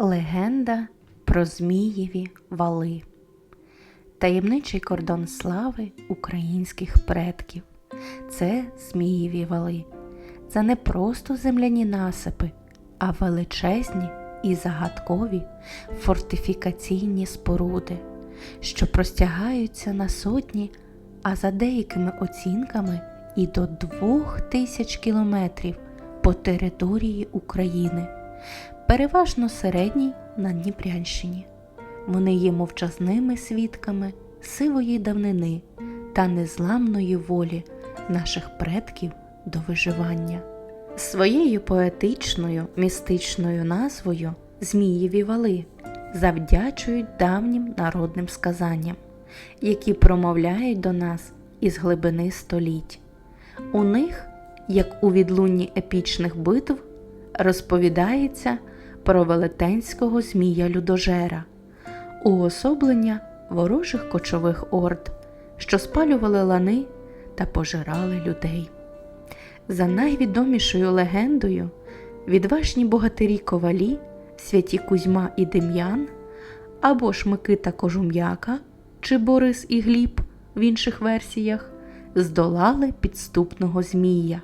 Легенда про Змієві вали. Таємничий кордон слави українських предків. Це Змієві вали. Це не просто земляні насипи, а величезні і загадкові фортифікаційні споруди, що простягаються на сотні, а за деякими оцінками і до двох тисяч кілометрів по території України переважно середній на Дніпрянщині. Вони є мовчазними свідками сивої давнини та незламної волі наших предків до виживання. Своєю поетичною містичною назвою Змієві вали завдячують давнім народним сказанням, які промовляють до нас із глибини століть. У них, як у відлунні епічних битв, розповідається про велетенського змія людожера, уособлення ворожих кочових орд, що спалювали лани та пожирали людей. За найвідомішою легендою, відважні богатирі ковалі, святі Кузьма і Дем'ян, або ж Микита Кожум'яка чи Борис і Гліб в інших версіях, здолали підступного змія.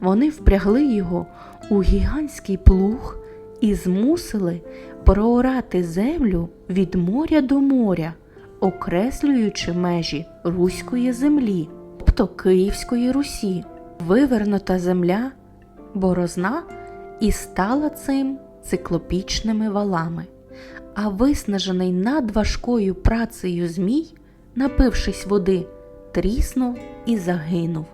Вони впрягли його у гігантський плуг і змусили проорати землю від моря до моря, окреслюючи межі Руської землі, тобто Київської Русі. Вивернута земля, борозна і стала цим циклопічними валами. А виснажений надважкою працею змій, напившись води, тріснув і загинув.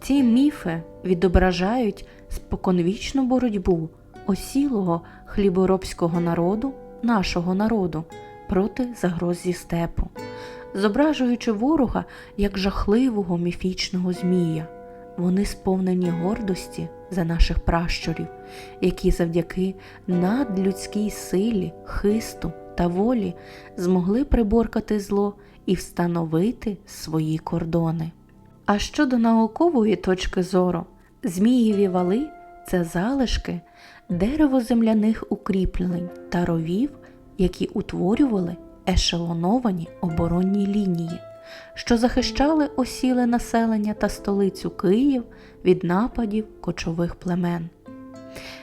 Ці міфи відображають споконвічну боротьбу осілого хліборобського народу, нашого народу, проти загроз зі степу, зображуючи ворога як жахливого міфічного змія. Вони сповнені гордості за наших пращурів, які завдяки надлюдській силі, хисту та волі змогли приборкати зло і встановити свої кордони. А щодо наукової точки зору, Змієві вали це залишки деревоземляних укріплень та ровів, які утворювали ешелоновані оборонні лінії, що захищали осіле населення та столицю Київ від нападів кочових племен.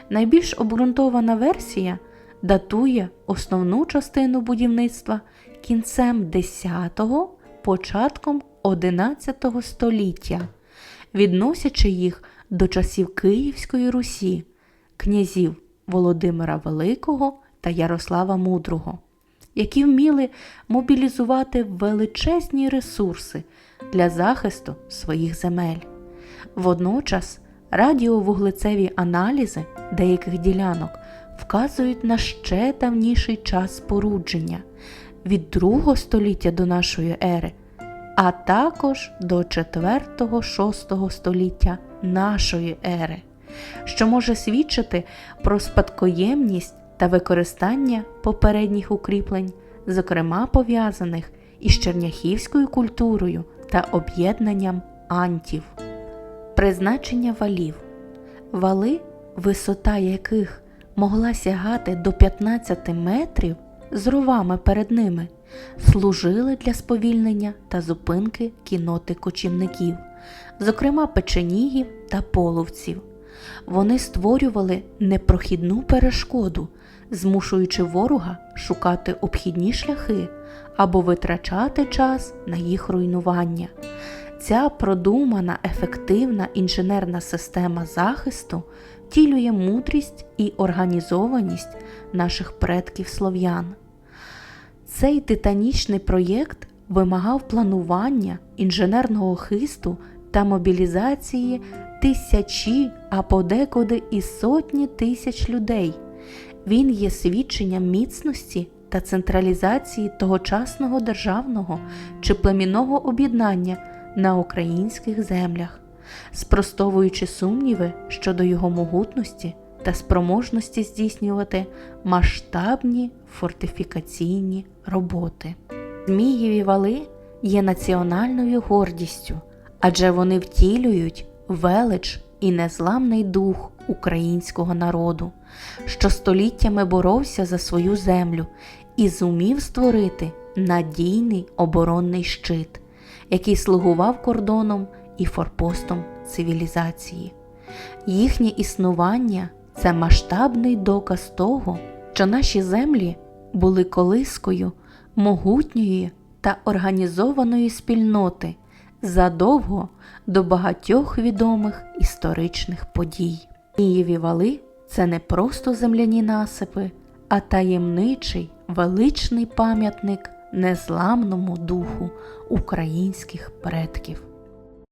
Найбільш обґрунтована версія датує основну частину будівництва кінцем 10-го, початком 11 століття, відносячи їх до часів Київської Русі, князів Володимира Великого та Ярослава Мудрого, які вміли мобілізувати величезні ресурси для захисту своїх земель. Водночас радіовуглецеві аналізи деяких ділянок вказують на ще давніший час спорудження від 2 століття до нашої ери, а також до 4-6 століття нашої ери, що може свідчити про спадкоємність та використання попередніх укріплень, зокрема пов'язаних із черняхівською культурою та об'єднанням антів. Призначення валів. Вали, висота яких могла сягати до 15 метрів з ровами перед ними, служили для сповільнення та зупинки кіноти кочівників, зокрема печенігів та половців. Вони створювали непрохідну перешкоду, змушуючи ворога шукати обхідні шляхи або витрачати час на їх руйнування. Ця продумана ефективна інженерна система захисту втілює мудрість і організованість наших предків слов'ян. Цей титанічний проєкт вимагав планування інженерного хисту та мобілізації тисячі, а подекуди і сотні тисяч людей. Він є свідченням міцності та централізації тогочасного державного чи племінного об'єднання на українських землях, спростовуючи сумніви щодо його могутності та спроможності здійснювати масштабні фортифікаційні роботи. Змієві вали є національною гордістю, адже вони втілюють велич і незламний дух українського народу, що століттями боровся за свою землю і зумів створити надійний оборонний щит, який слугував кордоном і форпостом цивілізації. Їхнє існування це масштабний доказ того, що наші землі були колискою могутньої та організованої спільноти задовго до багатьох відомих історичних подій. Києві вали це не просто земляні насипи, а таємничий величний пам'ятник незламному духу українських предків.